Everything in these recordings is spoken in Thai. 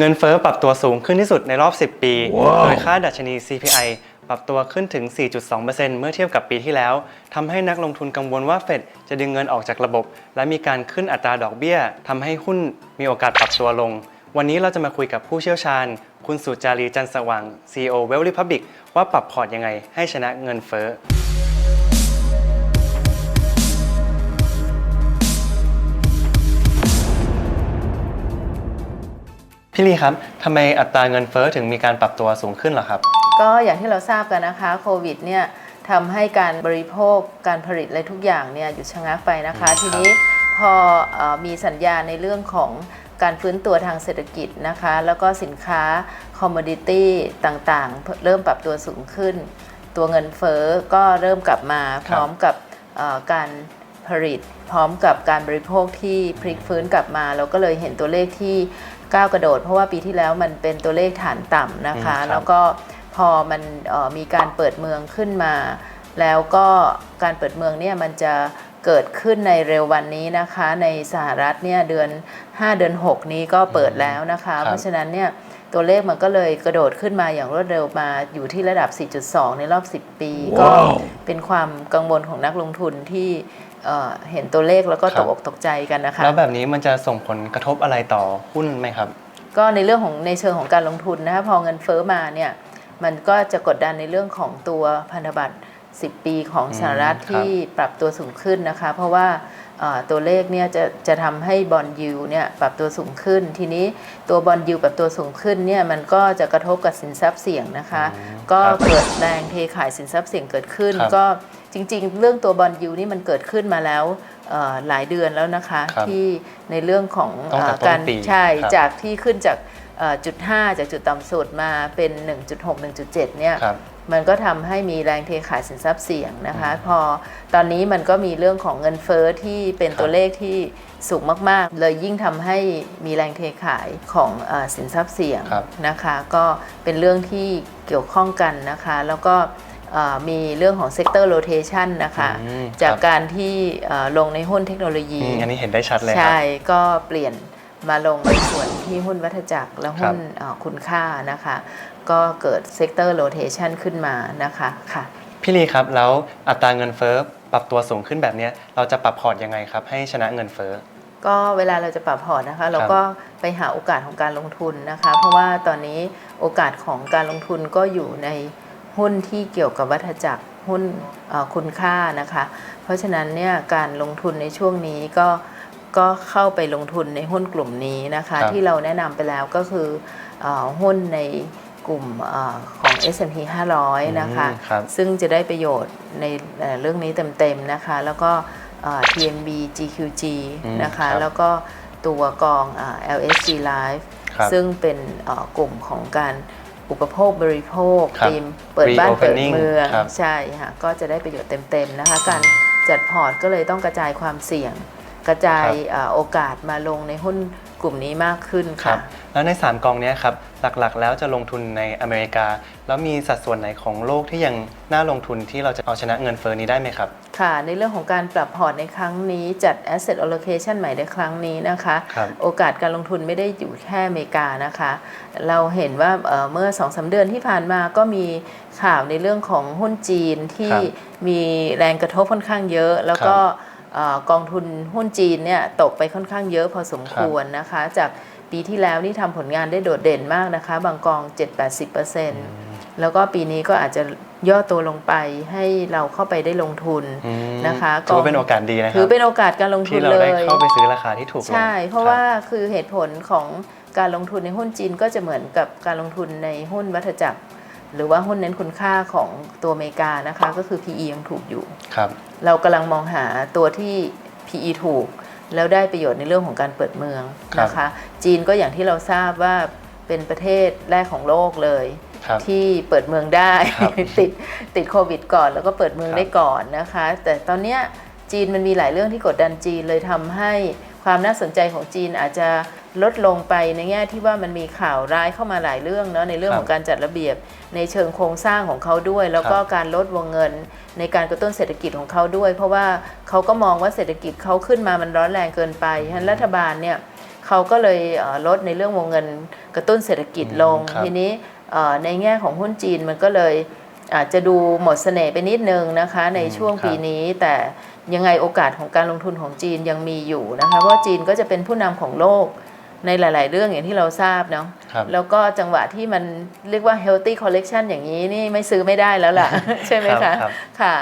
เงินเฟ้อปรับตัวสูงขึ้นที่สุดในรอบ 10 ปี โดยค่าดัชนี CPI ปรับตัวขึ้นถึง 4.2%เมื่อเทียบกับปีที่แล้วทำให้นักลงทุนกังวลว่าเฟดจะดึงเงินออกจากระบบ และมีการขึ้นอัตราดอกเบี้ยทำให้หุ้นมีโอกาสปรับตัวลง วันนี้เราจะมาคุยกับผู้เชี่ยวชาญ คุณสุจารีจันทร์สว่าง CEO Well Republic ว่าปรับพอร์ตยังไงให้ชนะเงินเฟ้อ พี่ลีครับทำไมอัตราเงินเฟ้อถึงมีการปรับตัวสูงขึ้นเหรอครับ ก็อย่างที่เราทราบกันนะคะโควิดเนี่ยทำให้การบริโภคการผลิตอะไรทุกอย่างเนี่ยหยุดชะงักไปนะคะ ทีนี้พอเออมีสัญญาณในเรื่องของการฟื้นตัวทางเศรษฐกิจนะคะ แล้วก็สินค้าคอมม o ดิตี้ต่างๆ เริ่มปรับตัวสูงขึ้น ตัวเงินเฟ้อก็เริ่มกลับมาพร้อมกับเอ่อการผลิต พร้อมกับการบริโภคที่พลิกฟื้นกลับมา เราก็เลยเห็นตัวเลขที่ ก้าวกระโดด เพราะว่าปีที่แล้วมันเป็นตัวเลขฐานต่ำนะคะ อืมครับ แล้วก็พอมันเอ่อมีการเปิดเมืองขึ้นมา แล้วก็การเปิดเมืองเนี่ยมันจะเกิดขึ้นในเร็ววันนี้นะคะ ในสหรัฐเนี่ยเดือน 5 เดือน 6 นี้ก็เปิดแล้วนะคะครับเพราะฉะนั้นเนี่ยตัวเลขมันก็เลยกระโดดขึ้นมาอย่างรวดเร็วมาอยู่ที่ระดับ 4.2 ในรอบ 10 ปีก็เป็นความกังวลของนักลงทุนที่ เอ่อเห็นตัวเลขแล้วก็ครัตบกอกตกใจกันนะคะ แล้วแบบนี้มันจะส่งผลกระทบอะไรต่อหุ้นไหมครับ ก็ในเรื่องของในเชิงของการลงทุนนะคะพอเงินเฟ้อมาเนี่ยมันก็จะกดดันในเรื่องของตัวพันธบัตร 10 ปีของสหรัฐอืมครับที่ปรับตัวสูงขึ้นนะคะ เพราะว่าเอ่อตัวเลขเนี่ยจะจะทำให้บอลยูเนี่ยปรับตัวสูงขึ้น ทีนี้ตัวบอลยูปรับตัวสูงขึ้นเนี่ยมันก็จะกระทบกับสินทรัพย์เสี่ยงนะคะอืมก็ครับเกิดแรงเทขายสินทรัพย์เสี่ยงเกิดขึ้นครับก็ จริงๆ เรื่องตัวบอลยูนี่มันเกิดขึ้นมาแล้วเอ่อหลายเดือนแล้วนะคะครับที่ในเรื่องของตั้งแต่เอ่อการต้นปีใช่ครับจากที่ขึ้นจากเอ่อจุด5จากจุดต่ำสุดมาเป็น 1.6 1.7 เนี่ยครับมันก็ทำให้มีแรงเทขายสินทรัพย์เสี่ยงนะคะ พอตอนนี้มันก็มีเรื่องของเงินเฟ้อที่เป็นครับตัวเลขที่สูงมากๆ เลยยิ่งทำให้มีแรงเทขายของเออสินทรัพย์เสี่ยงครับนะคะ ก็เป็นเรื่องที่เกี่ยวข้องกันนะคะ แล้วก็ เอ่อมีเรื่องของ sector rotation นะคะ อืมจากครับ การที่เอ่อลงในหุ้นเทคโนโลยี อืมอันนี้เห็นได้ชัดเลยครับ ใช่ ก็เปลี่ยนมาลงในส่วนที่หุ้นวัฏจักรและหุ้นเอ่อคุณค่านะคะ ก็เกิดเซกเตอร์โ t เ t ชันขึ้นมานะคะค่ะ พี่ลีครับ แล้วอัตราเงินเฟ้อปรับตัวสูงขึ้นแบบเนี้ยเราจะปรับพอร์ตยังไงครับ ให้ชนะเงินเฟ้อ ก็เวลาเราจะปรับพอร์ตนะคะ เราก็ไปหาโอกาสของการลงทุนนะคะ เพราะว่าตอนนี้โอกาสของการลงทุนก็อยู่ใน หุ้นที่เกี่ยวกับวัฏจักรหุ้นเอ่อคุณค่านะคะ เพราะฉะนั้นเนี่ยการลงทุนในช่วงนี้ก็ก็เข้าไปลงทุนในหุ้นกลุ่มนี้นะคะครับที่เราแนะนำไปแล้วก็คือเออหุ้นในกลุ่มเออของ S&P 500 นะคะอืมครับซึ่งจะได้ประโยชน์ในเอ่อเรื่องนี้เต็มๆนะคะ แล้วก็เอ่อ TMB GQG อืมนะคะครับแล้วก็ตัวกองเอ่อ LSG Live ครับซึ่งเป็นเอ่อกลุ่มของการ อุปโภคบริโภคครับทีมเปิดบ้านเปิด Reopening เมืองครับ ใช่ค่ะก็จะได้ประโยชน์เต็มๆนะคะการจัดพอร์ตก็เลยต้องกระจายความเสี่ยง กระจายเอ่อโอกาสมาลงในหุ้นกลุ่มนี้มากขึ้นครัค่ะบแล้วใน 3 กองเนี้ยครับหลักๆ แล้วจะลงทุนในอเมริกา แล้วมีสัดส่วนไหนของโลกที่ยังน่าลงทุนที่เราจะเอาชนะเงินเฟ้อนี้ได้ไหมครับ ค่ะ ในเรื่องของการปรับพอร์ตในครั้งนี้จัด asset allocation ใหม่ในครั้งนี้นะคะครับโอกาสการลงทุนไม่ได้อยู่แค่อเมริกานะคะ เราเห็นว่าเอ่อเมื่อ2อสเดือนที่ผ่านมาก็มีข่าวในเรื่องของหุ้นจีนที่ครับมีแรงกระทบค่อนข้างเยอะ แล้วก็เอ่อกองทุนหุ้นจีนเนี่ยตกไปค่อนข้างเยอะพอสมควรนะคะ จากปีที่แล้วนี่ทำผลงานได้โดดเด่นมากนะคะ บางกอง 7-80%แล้วก็ปีนี้ก็อาจจะย่อตัวลงไปให้เราเข้าไปได้ลงทุนอืมนะคะถือว่าเป็นโอกาสดีนะคถืรัอบเป็นโอกาสการลงทุที่นเราเลได้ยเข้าไปซื้อราคาที่ถูกลงใช่ เพราะคบว่าคือเหตุผลของการลงทุนในหุ้นจีนก็จะเหมือนกับการลงทุนในหุ้นวัฏจักร หรือว่าหุ้นเน้นคุณค่าของตัวอเมริกานะคะ ก็คือ PE ยังถูกอยู่ ครับ เรากำลังมองหาตัวที่ PE ถูก แล้วได้ประโยชน์ในเรื่องของการเปิดเมืองนะคะ จีนก็อย่างที่เราทราบว่าเป็นประเทศแรกของโลกเลยครับที่เปิดเมืองได้ครับติดติดโควิดก่อนแล้วก็เปิดเมืองครับได้ก่อนนะคะ แต่ตอนเนี้ยจีนมันมีหลายเรื่องที่กดดันจีนเลยทำให้ความน่าสนใจของจีนอาจจะ ลดลงไปในแง่ที่ว่ามันมีข่าวร้ายเข้ามาหลายเรื่องเนาะในเรื่องครับของการจัดระเบียบในเชิงโครงสร้างของเขาด้วย แล้วก็ครับการลดวงเงินในการกระตุ้นเศรษฐกิจของเขาด้วย เพราะว่าเขาก็มองว่าเศรษฐกิจเขาขึ้นมามันร้อนแรงเกินไปฉะนั้นรัฐบาลเนี่ยเขาก็เลยเอ่อลดในเรื่องวงเงินกระตุ้นเศรษฐกิจลงอืมครับทีนี้เอ่อในแง่ของหุ้นจีนมันก็เลยอาจจะดูหมดเสน่ห์ไปนิดนึงนะคะในช่วงครับปีนี้แต่ยังไงโอกาสของการลงทุนของจีนยังมีอยู่นะคะเพราะว่าจีนก็จะเป็นผู้นำของโลก ในหลาย ๆ เรื่องอย่างที่เราทราบเนาะครับแล้วก็จังหวะที่มันเรียกว่า healthy collection อย่างนี้นี่ไม่ซื้อไม่ได้แล้วล่ะ ใช่ไหมครัคะบครับค่ะ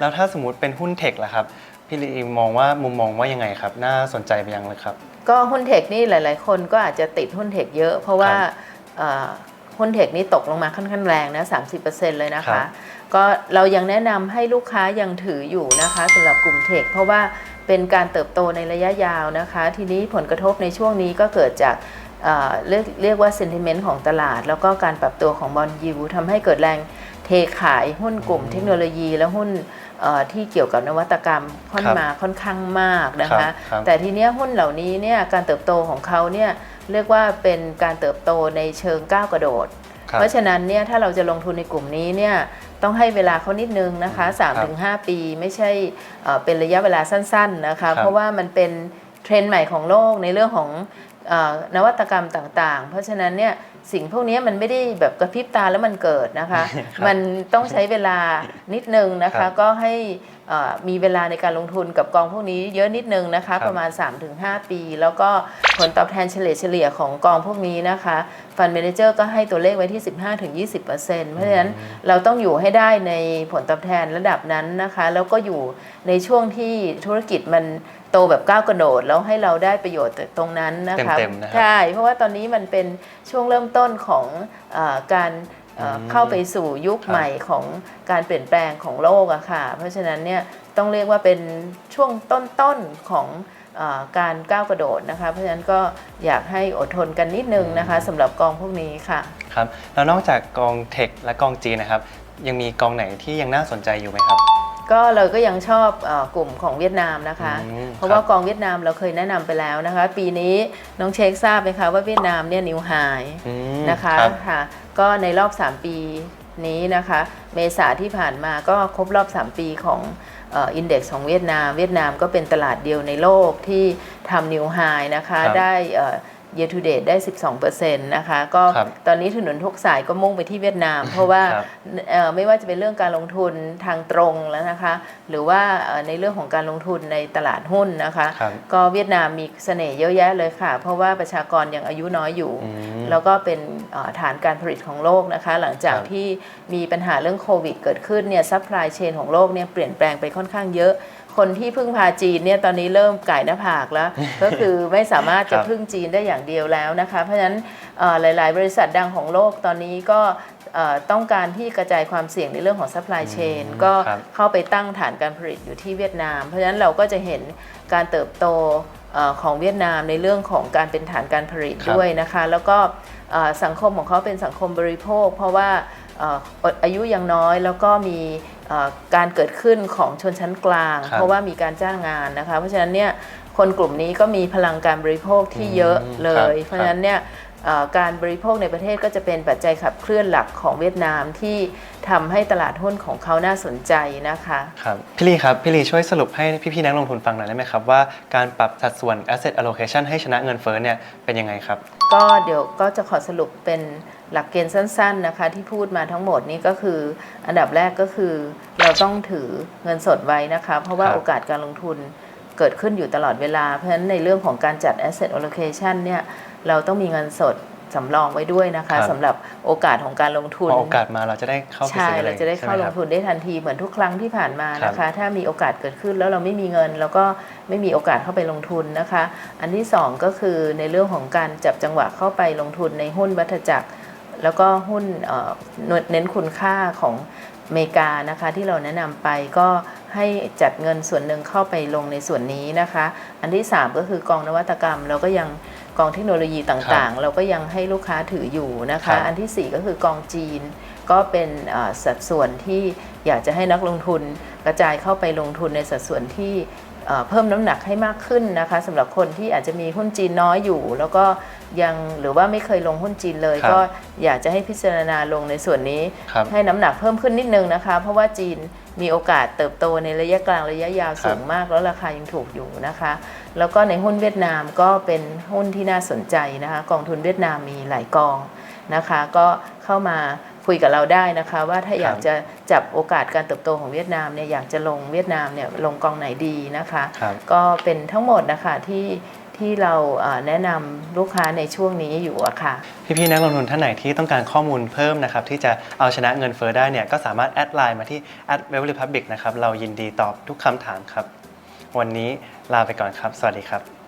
แล้วถ้าสมมติเป็นหุ้นเทคล่ะครับ พี่ลีมองว่ามุมมองว่ายังไงครับ น่าสนใจไปยังเลยครับ ก็หุ้นเทคนี่หลาย ๆ คนก็อาจจะติดหุ้นเทคเยอะ เพราะว่าครับเอ่อหุ้นเทคนี่ตกลงมาค่อนข้างแรงนะ 30%เลยนะครัคะบก็เรายังแนะนำให้ลูกค้ายังถืออยู่นะคะสำหรับกลุ่มเทคเพราะว่า เป็นการเติบโตในระยะยาวนะคะ ทีนี้ผลกระทบในช่วงนี้ก็เกิดจากเอ่อเรียกเรียกว่า sentiment ของตลาด แล้วก็การปรับตัวของบอลยูทำให้เกิดแรงเทขายหุ้นกลุ่มเทคโนโลยีและหุ้นเอ่อที่เกี่ยวกับนวัตกรรมค่อนครับมาค่อนข้างมากนะครัคะบครับแต่ทีเนี้ยหุ้นเหล่านี้เนี่ยการเติบโตของเขาเนี่ยเรียกว่าเป็นการเติบโตในเชิงก้าวกระโดดครับเพราะฉะนั้นเนี่ยถ้าเราจะลงทุนในกลุ่มนี้เนี่ย ต้องให้เวลาเขานิดนึงนะคะครับ3-5 ปีไม่ใช่เอ่อเป็นระยะเวลาสั้นๆนะครัคะบเพราะว่ามันเป็นเทรนด์ใหม่ของโลกในเรื่องของเออ นวัตกรรมต่างๆ เพราะฉะนั้นเนี่ยสิ่งพวกนี้มันไม่ได้แบบกระพริบตาแล้วมันเกิดนะคะครับมันต้องใช้เวลานิดนึงนะครัคะบก็ให้เอ่อมีเวลาในการลงทุนกับกองพวกนี้เยอะนิดนึงนะคะครับประมาณ 3-5 ปี แล้วก็ผลตอบแทนเฉลี่ยเฉลี่ยของกองพวกนี้นะคะฟันเมนเจอร์ก็ให้ตัวเลขไว้ที่ 15-20%เพราะฉะนั้นเราต้องอยู่ให้ได้ในผลตอบแทนระดับนั้นนะคะ แล้วก็อยู่ในช่วงที่ธุรกิจมัน โตแบบก้าวกระโดดแล้วให้เราได้ประโยชน์ตรงนั้นนะคะเต็มๆนะครับใช่เพราะว่าตอนนี้มันเป็นช่วงเริ่มต้นของเออการเอ่ออมเข้าไปสู่ยุคครับใหม่ของการเปลี่ยนแปลงของโลกอะค่ะ เพราะฉะนั้นเนี่ยต้องเรียกว่าเป็นช่วงต้นๆของเออการก้าวกระโดดนะคะ เพราะฉะนั้นก็อยากให้อดทนกันนิดนึงนะคะสำหรับกองพวกนี้ค่ะครับแล้วนอกจากกองเทคและกองจีนนะครับ ยังมีกองไหนที่ยังน่าสนใจอยู่ไหมครับ ก็เราก็ยังชอบเออกลุ่มของเวียดนามนะคะ อืมเพราะว่ากองเวียดนามเราเคยแนะนำไปแล้วนะคะ ปีนี้น้องเช็คทราบไหมคะว่าเวียดนามเนี่ยนิวไฮ อืมนะคะรับ ค่ะก็ในรอบ 3 ปีนี้นะคะ เมษาที่ผ่านมาก็ครบรอบ 3 ปีของอินเด็กซ์ของเวียดนาม เวียดนามก็เป็นตลาดเดียวในโลกที่ทำนิวไฮนะคะ ครับได้เอ่อ year to date ได้ 12%นะคะ ก็ครับตอนนี้ถนนทุกสายก็มุ่งไปที่เวียดนาม เพราะว่าครับเอ่อไม่ว่าจะเป็นเรื่องการลงทุนทางตรงแล้วนะคะ หรือว่าเอ่อในเรื่องของการลงทุนในตลาดหุ้นนะคะครับก็เวียดนามมีเสน่ห์เยอะแยะเลยค่ะ เพราะว่าประชากรยังอายุน้อยอยู่อืมแล้วก็เป็นเอ่อฐานการผลิตของโลกนะคะ หลังจากครับที่มีปัญหาเรื่องโควิดเกิดขึ้นเนี่ยซัพพลายเชนของโลกเนี่ยเปลี่ยนแปลงไปค่อนข้างเยอะคนที่พึ่งพาจีนเนี่ยตอนนี้เริ่มไก่หน้าผากแล้ว ก็คือไม่สามารถจะครับพึ่งจีนได้อย่างเดียวแล้วนะคะ เพราะฉะนั้นเอ่อหลาย ๆ บริษัทดังของโลกตอนนี้ก็เอ่อต้องการที่กระจายความเสี่ยงในเรื่องของซัพพลายเชนอืมก็ครับเข้าไปตั้งฐานการผลิตอยู่ที่เวียดนาม เพราะฉะนั้นเราก็จะเห็นการเติบโตเอ่อของเวียดนามในเรื่องของการเป็นฐานการผลิตครับด้วยนะคะ แล้วก็เอ่อสังคมของเขาเป็นสังคมบริโภค เพราะว่าเอ่ออายุยังน้อยแล้วก็มีเอ่อ การเกิดขึ้นของชนชั้นกลางครับเพราะว่ามีการจ้างงานนะคะ เพราะฉะนั้นเนี่ยคนกลุ่มนี้ก็มีพลังการบริโภคที่เยอะอืมเลครับยเพราะฉะนั้นเนี่ยเอ่อ การบริโภคในประเทศก็จะเป็นปัจจัยขับเคลื่อนหลักของเวียดนามที่ทำให้ตลาดหุ้นของเขาน่าสนใจนะคะครับพี่ลีครับพี่ลีช่วยสรุปให้พี่ๆนักลงทุนฟังหน่อยได้ไหมครับ ว่าการปรับสัดส่วน asset allocation ให้ชนะเงินเฟ้อเนี่ยเป็นยังไงครับ ก็เดี๋ยวก็จะขอสรุปเป็นหลักเกณฑ์สั้นๆนะคะที่พูดมาทั้งหมดนี้ก็คือ อันดับแรกก็คือเราต้องถือเงินสดไว้นะคะเพราะว่าครับโอกาสการลงทุนเกิดขึ้นอยู่ตลอดเวลา เพราะฉะนั้นในเรื่องของการจัด asset allocation เนี่ย เราต้องมีเงินสดสำรองไว้ด้วยนะคะครับสำหรับโอกาสของการลงทุนพอโอกาสมาเราจะได้เข้าไปใช่ซื้อเลยเราจะได้เข้าใช่หลมคงบทุนได้ทันทีเหมือนทุกครั้งที่ผ่านมานะครัคะบถ้ามีโอกาสเกิดขึ้นแล้วเราไม่มีเงินแล้วก็ไม่มีโอกาสเข้าไปลงทุนนะคะ อันที่สองก็คือในเรื่องของการจับจังหวะเข้าไปลงทุนในหุ้นวัฏจักร แล้วก็หุ้นเอ่อเน้นคุณค่าของอเมริกานะคะที่เราแนะนำไปก็ให้จัดเงินส่วนหนึ่งเข้าไปลงในส่วนนี้นะคะ อันที่ 3 ก็คือกองนวัตกรรมเราก็ยัง กองเทคโนโลยีต่างๆ เราก็ยังให้ลูกค้าถืออยู่นะครัคะบอันทีสี่ 4 ก็คือกองจีน ก็เป็นเอ่อสัดส่วนที่อยากจะให้นักลงทุนกระจายเข้าไปลงทุนในสัดส่วนที่ เอ่อเพิ่มน้ำหนักให้มากขึ้นนะคะสำหรับคนที่อาจจะมีหุ้นจีนน้อยอยู่ แล้วก็ยังหรือว่าไม่เคยลงหุ้นจีนเลยครับก็อยากจะให้พิจารณาลงในส่วนนี้ครับให้น้ำหนักเพิ่มขึ้นนิดนึงนะคะ เพราะว่าจีนมีโอกาสเติบโตในระยะกลางระยะยาวครับสูงมากแล้วราคายังถูกอยู่นะคะ แล้วก็ในหุ้นเวียดนามก็เป็นหุ้นที่น่าสนใจนะคะ กองทุนเวียดนามมีหลายกองนะคะ ก็เข้ามา คุยกับเราได้นะคะว่าถ้าอยากจะจับโอกาสการเติบโตของเวียดนามเนี่ยอยากจะลงเวียดนามเนี่ยลงกองไหนดีนะคะครับก็เป็นทั้งหมดนะคะที่ที่เราเอ่อแนะนำลูกค้าในช่วงนี้อยู่อะค่ะ พี่ๆนักลงทุนท่านไหนที่ต้องการข้อมูลเพิ่มนะครับที่จะเอาชนะเงินเฟ้อได้เนี่ยก็สามารถแอดไลน์มาที่ at w e l republic นะครับเรายินดีตอบทุกคำถามครับ วันนี้ลาไปก่อนครับ สวัสดีครับ